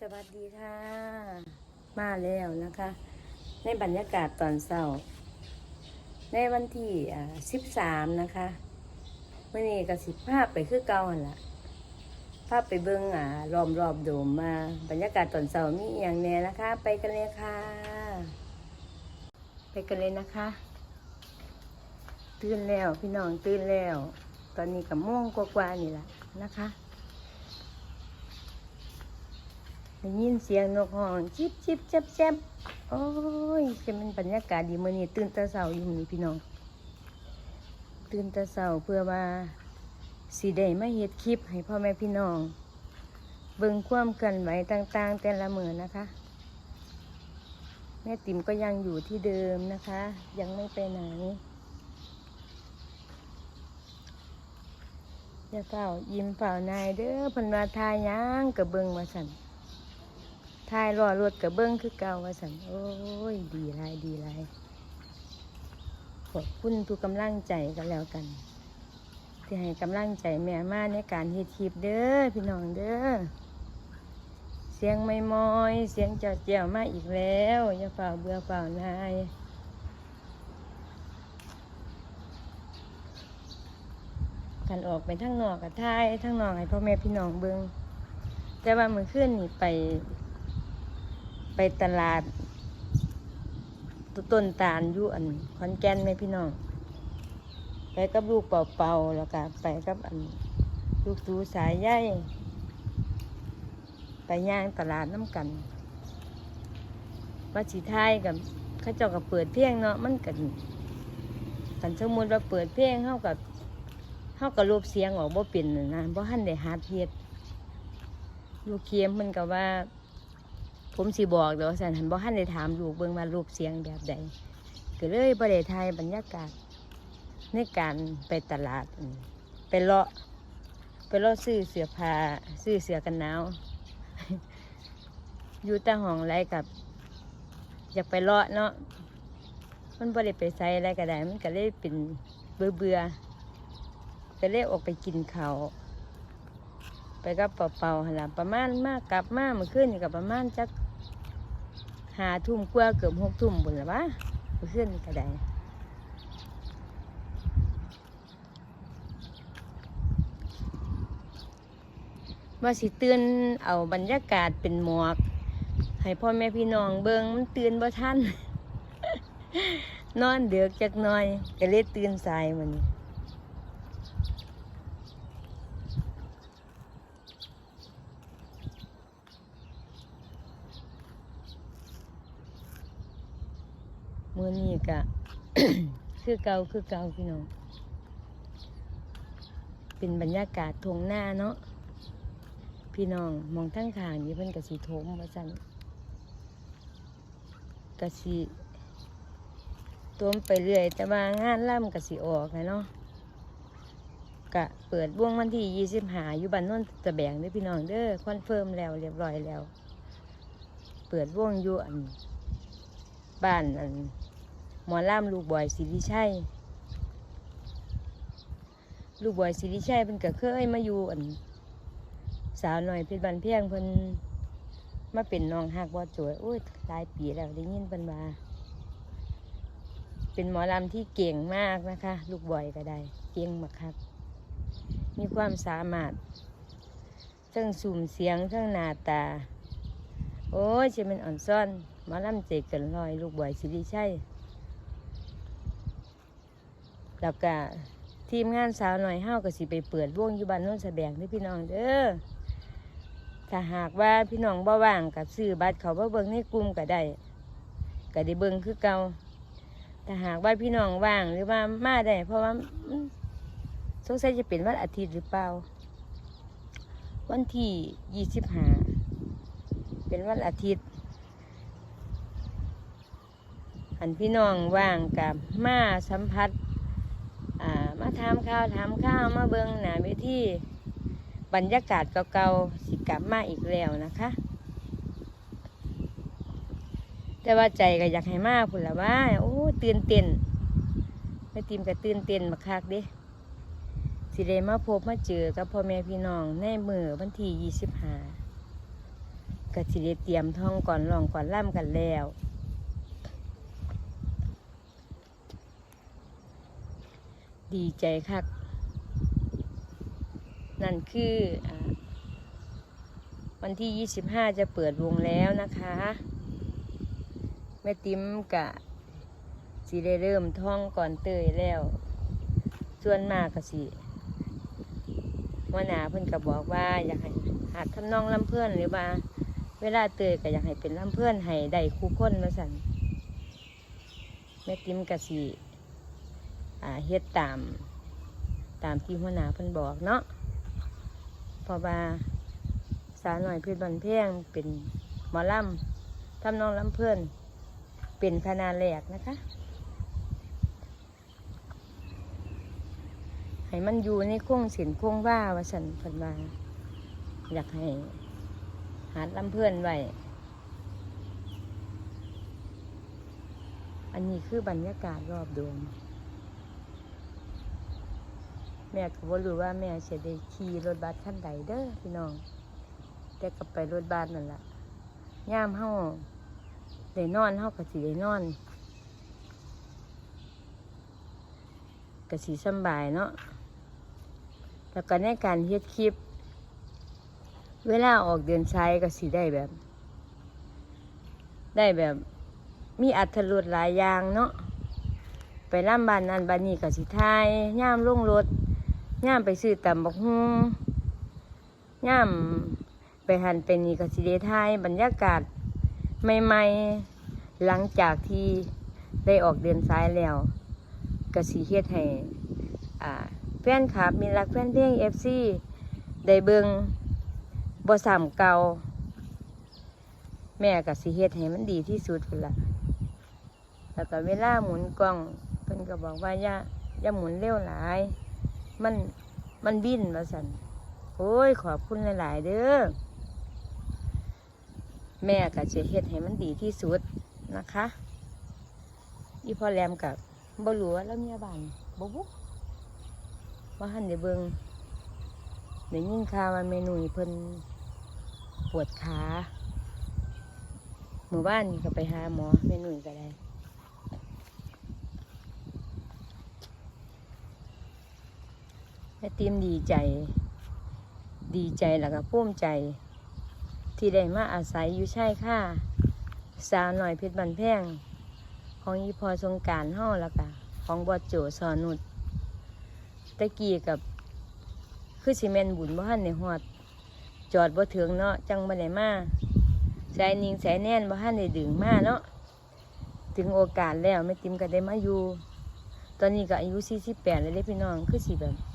สวัสดีค่ะ มาแล้วนะคะ ในบรรยากาศตอนเช้า ในวันที่สิบสามนะคะวันนี้ก็สิภาพไปคือเก่าหั่นละภาพไปเบิ้งอ่ารอมรอบๆโดมมาบรรยากาศตอนเช้ามีอย่างแน่นะคะ ไปกันเลยค่ะ ไปกันเลยนะคะ ตื่นแล้วพี่น้องตื่นแล้ว ตอนนี้กับโม่วงกว่าๆนี่แหละนะคะ ได้ยินเสียงนกห้องจิบจิบเจ็บเจ็บโอ้ยจะเป็นบรรยากาศดีมื่อนี้ตื่นตาเสาอยู่นี้พี่น้อง ตื่นตาเสาเพื่อว่าสีได้มาเฮ็ดคลิปให้พ่อแม่พี่น้อง เบิ่งความกันไหวต่าง ๆ แต่ละมือนะคะ แม่ติ๋มก็ยังอยู่ที่เดิมนะคะ ยังไม่ไปไหนอย่าเฝ้ายิ้มเฝ้านายเด้อพันวาทายหยังกับเบิงว่าสั่น ทายรอรถกับเบิ้งคือเก่าว่าสันโอ้ย ดีไรดีไรขอบคุณทุกกำลังใจกันแล้วกัน ที่ให้กำลังใจแม่มาในการเฮ็ดคลิปเด้อพี่น้องเด้อเสียงไม่มอย เสียงเจ้าเจียวมาอีกแล้วอย่าเฝ้าเบื่อเฝ้านายกันออกไปทั้งนอกกับท้ายทั้งนอกให้พ่อแม่พี่น้องเบิ้งแต่ว่ามือขึ้นนี่ไป ไปตลาดตต้นตาลอยู่อันขอนแก่นไหมพี่น้อง ไปกับลูกเป่าๆแล้วก็ไปกับอันลูกตูสายใยไปย่างตลาดน้ำกันว่าสีไทยกับข้าเจ้ากับเปิดเพลงเนาะมันกันกันสมมติว่าเปิดเพลงเข้ากับเข้ากับรูปเสียงออกบ่เป็นน่ะนะบ่หันได้หาเทียดลูกเคียมมันกับว่า ผมสิบอกเดี๋ยวสันหันบ่ทันได้ถามลูกเบิ่งว่ารูปเสียงแบบใดก็เลยบ่ได้ถ่ายบรรยากาศในการไปตลาด ไปเลาะไปเลาะซื้อเสื้อผ้าซื้อเสื้อกันหนาวอยู่ต่ห้องไรกับ อยากไปเลาะเนาะมันบ่ได้ไปใส่อะไรก็ได้ มันก็เลยเป็นเบื่อเบื่อๆก็เลยออกไปกินเขาไปกับเป่าๆหละประมาณมากกลับมาเมื่อคืนนี่ก็ประมาณจัก หาทุ่มกว่าเกือบหกทุ่มบุญละวะเพื่อนก็ได้ว่าสิเตือนเอาบรรยากาศเป็นหมอก ให้พ่อแม่พี่น้องเบิงมันตื่นบ่ทันนอนเดือกจักหน่อยก็เลยตื่นสายมัน มือนี้กะ คือเกาคือเกาพี่น้อง เป็นบรรยากาศทงหน้าเนาะ พี่น้องมองทั้งทางนี่เพิ่นกะสีโถมว่าซั่นกะสีตวมไปเรื่อย แต่ว่างานล่ำกะสีออกไงเนาะกะเปิดบ่วงวันที่ยี่สิบหาอยู่บ้านโนนตะแบงด้อพี่น้องเด้อคอนเฟิร์มแล้วเรียบร้อยแล้ว เปิดบ่วงอยู่อันบ้านอัน หมอล่ามลูกบอยสิริชัยลูกบอยสิริชัยเพิ่นก็เคยมาอยู่อันสาวหน่อยเพชรบันเพียงเพิ่นมาเป็นน้องฮักบ่จวยโอ้ยหลายปีแล้วได้ยินเพิ่นว่าเป็นหมอลำที่เก่งมากนะคะ ลูกบอยก็ได้ เก่งมากครับ มีความสามารถเทั้งสุ่มเสียงเทั้งหน้าตา โอ้ยจะเป็นอ่อนซ่อนหมอลำเจเกินลอย ลูกบอยสิริชัย แล้วก็ทีมงานสาวหน่อยเฮาก็สิไปเปิดวงอยู่บ้านโน้นแสดงที่พี่น้องเด้อถ้าหากว่าพี่น้องบ่ว่างกับซื้อบัตรเขาบ่เบิ่งในกลุ่มก็ได้ก็ได้เบิ่งคือเก่าถ้าหากว่าพี่น้องว่างหรือว่ามาได้ เพราะว่าสงสัยจะเป็นวันอาทิตย์หรือเปล่า วันที่ยี่สิบห้าเป็นวันอาทิตย์อันพี่น้องว่างกับมาสัมผัส มาถามข้าวถามข้าวมาเบิงหนาเวทีบรรยากาศเก่าๆสิกลับมาอีกแล้วนะคะ แต่ว่าใจก็อยากให้มาพุ่นละว่าโอ้ตื่นเต้นไม่ติมก็ตื่นเต้นมาคักเด้สิได้มาพบมาเจอกับพ่อแม่พี่น้องในมือวันที่ยี่สิบห้าก็สิได้เตรียมท้องก่อนร้องก่อนล่ำกันแล้ว ดีใจคักนั่นคืออวันที่ 25 จะเปิดวงแล้วนะคะ แม่ติ๋มกะสิได้เริ่มท่องก่อนเตยแล้ว ส่วนมากก็สิหัวหนาเพิ่นก็บอกว่าอยากให้หัดทำนองลำเพื่อนหรือว่า เวลาเตยก็อยากให้เป็นลำเพื่อนให้ได้คู่คนมาสั่นแม่ติ๋มกะสิ เฮ็ดตามตามที่หัวหน้าเพิ่นบอกเนาะเพราะว่าสาวหน่อยเพชรบันเพียงเป็นหมอลำทำนองลำเพื่อนเป็นคณะแรกนะคะให้มันอยู่ในคงสียนคงว่าว่าสันเพันว่าอยากให้หาลำเพื่อนไว้อันนี้คือบรรยากาศรอบโดม แม่ก็บ่รู้ว่าแม่จะได้ขี่รถบัสคันใดเด้อพี่น้อง แต่ก็ไปรถบัสนั่นละย่ามเฮาได้นอนเฮาก็สิได้นอนก็สิสำบายเนาะแล้วก็ในการเฮ็ดคลิป เวลาออกเดินสายก็สิได้แบบ ได้แบบมีอัธรสหลายอย่างเนาะไปล่ำบานนั้นบานนี้ก็สิทายย่ามลงรถ ย่ามไปซื้อตำบักฮุงย่ามไปหันเป็นนี่กสิได้ทายบรรยากาศใหม่ๆ หลังจากที่ได้ออกเดินสายแล้วกสิเฮ็ดให้อ่แฟนคลับมีรักแฟนเพลงเอฟซีได้เบิงบ่สามเก่าแม่กับสิเฮ็ดให้มันดีที่สุดพุ่นละแล้วก็เวลาหมุนกล้องเพิ่นก็บอกว่าอย่าอย่าหมุนเร็วหลาย มันมันบินมาสันโอ้ยขอบคุณหลาย ๆ เด้อแม่ก็จเฮ็ดให้มันดีที่สุดนะคะอีพ่อแรมกับบ่รู้ว่าแล้วเมียบ้านบ่บุว่าหันได้เบิงได้ยินข่าวว่าเมนูนี่เพิ่นปวดขาหมู่บ้านก็ไปหาหมอเมนูก็ได้ ม่ติมดีใจ ดีใจแล้วก็ภูมิใจ ที่ได้มาอาศัยอยู่ใช่ค่ะ สาวหน่อยเพชรบันแพงของอีพอสงการห้อแล้วก็ของบอดโจสอนุดตะกี้กับคือซีเมนบุญบ่ทันในหอด จอดบ่ถึงเนาะจังบ่ได้มาสายนิงสายแน่นบ่ทันได้ดึงมาเนาะถึงโอกาสแล้วแม่ติมก็ได้มาอยู่ ตอนนี้ก็อายุ48แล้วเด้พี่น้องคือสิแบบ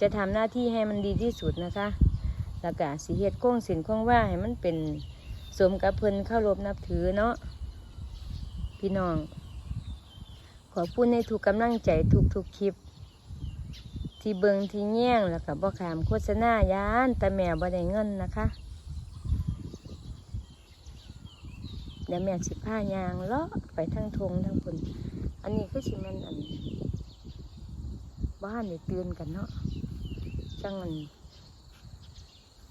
จะทำหน้าที่ให้มันดีที่สุดนะคะ แล้วก็สิเฮ็ดโค้งสินโค้งว่าให้มันเป็นสมกับเพิ่นเข้ารบนับถือเนาะพี่น้อง ขอบคุณในทุกกำลังใจทุกๆคลิป ที่เบิงที่แย่งแล้วก็บ่ขามโฆษณายานแต่แม่บ่ได้เงินนะคะเดี๋ยวแม่สิผ้ายางเลาะไปทั้งทงทั้งฝนอันนี้คือสิมันอันบ้านได้เตือนกันเนาะ จังอัน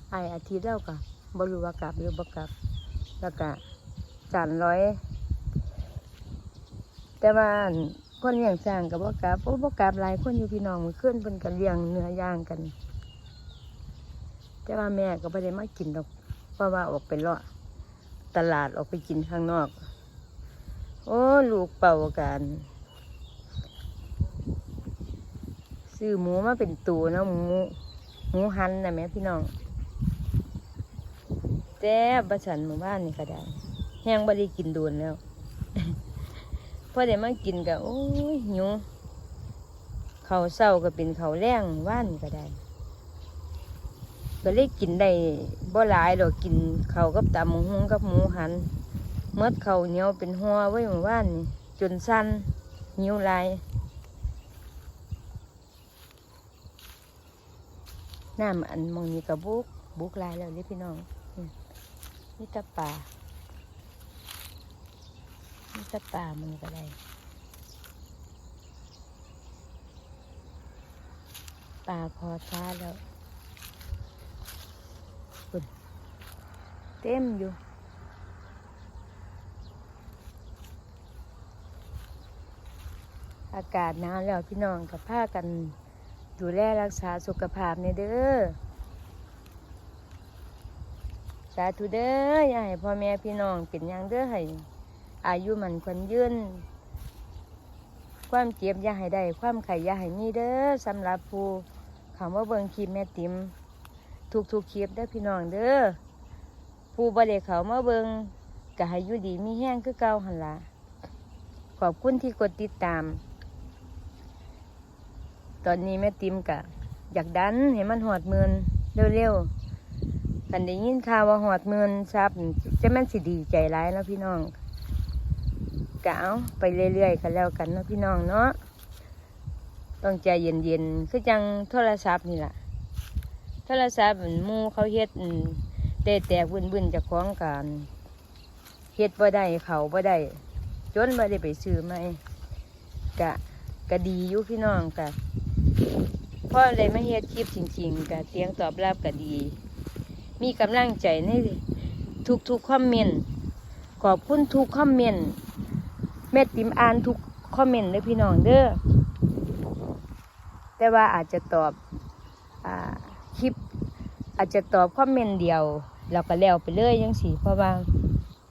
ไออาทิตย์แล้วก็บรูวากลับหรือบกลับ แล้วก็จานร้อย แต่ว่าคนเลี้ยงสร้างกับว่กลับโอ้บกลับหลายคนอยู่พี่น้องมือขึ้นเพิ่นกันเลี้ยงเนื้อย่างกัน แต่ว่าแม่ก็ไม่ได้มากินดอกเพราะว่าออกไปเลาะตลาดออกไปกินข้างนอก โอ้ลูกเป่ากัน ซื้อหมูมาเป็นตัวเนาะหมูหมูหันนะแม่พี่น้องแต่บะฉันหมู่บ้านนี่ก็ได้แห้งบ่ได้กินโดนแล้วพอได้มากินก็โอ้ยหิวเขาเศร้าก็เป็นเขาแรงว่านก็ได้ก็เลยกินได้บ่หลายดอกกินเขากับตำหมูฮงกับหมูหันเมื่อเขาเหนียวเป็นหัวไว้เมื่อวานนี่จนสั้นหิวลาย น้ำอันมองนี้กับบุกบุกลายแล้วเลยพี่น้องนี่ตะป่านี่ตะป่ามันก็ได้ป่าพอช้าแล้วปุ่นเต็มอยู่อากาศหนาวแล้วพี่น้องกับผ้ากัน ดูแลรักษาสุขภาพในเด้อสาธุเด้ออย่าให้พ่อแม่พี่น้องเป็นอย่างเด้อให้อายุมันควันยืนความเจ็บอย่าให้ได้ความไข่อย่าให้มีเด้อสำหรับผู้คำว่าเบิงคลิปแม่ติมทุกทุกคลิปเด้อพี่น้องเด้อผู้บ่ได้เขามาเบิงก็ให้อยู่ดีมีแห้งคือเก่าหันละขอบคุณที่กดติดตาม ตอนนี้แม่ติมกะ อยากดันให้มันหอดเมือนเร็วๆกันได้ยินข่าวว่าหอดเมือนซับจะแม่นสิดีใจร้ายแล้วพี่น้องกเอาไปเรื่อยๆกันแล้วกันเนาะพี่น้องเนาะต้องใจเย็นๆคือจังโทรศัพท์นี่แหละโทรศัพท์มันหมูเขาเฮ็ดเตะแตกวุ่นๆจากของกันเฮ็ดบ่ได้เขาบ่ได้จนบ่ได้ไปซื้อใหม่กะกะดีอยู่พี่น้องกะ อได้มาเฮ็ดคลิปจริง ๆกะเสียงตอบรับกะดี มีกำลังใจในทุกๆคอมเมนต์ขอบคุณทุกคอมเมนต์แม่ติมอ่านทุกคอมเมนต์เลยพี่น้องเด้อแต่ว่าอาจจะตอบอคลิป อาจจะตอบคอมเมนต์เดียว เราก็แล้วไปเลยยังสิเพราะว่า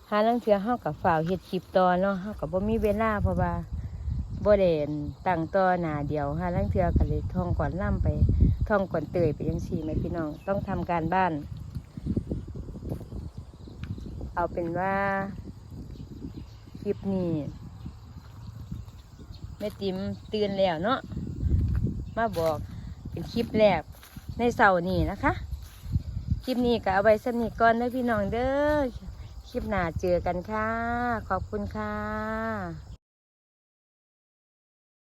หาลังเทือเฮากับฝ่าวเฮ็ดคลิปต่อเนาะเฮากับบ่มีเวลาเพราะว่า บ่ได้ตั้งต่อหนาเดียวหาลังเทือก็เลยท่องก่อนล่ำไปท่องก่อนเตยไปยังสี่แม่พี่น้อง ต้องทำการบ้าน เอาเป็นว่าคลิปนี้แม่ติ๋มตื่นแล้วเนาะมาบอกเป็นคลิปแรกในเสาร์นี้นะคะคลิปนี้ก็เอาไว้สนิทก่อนนะพี่น้องเด้อคลิปหน้าเจอกันค่ะ ขอบคุณค่ะ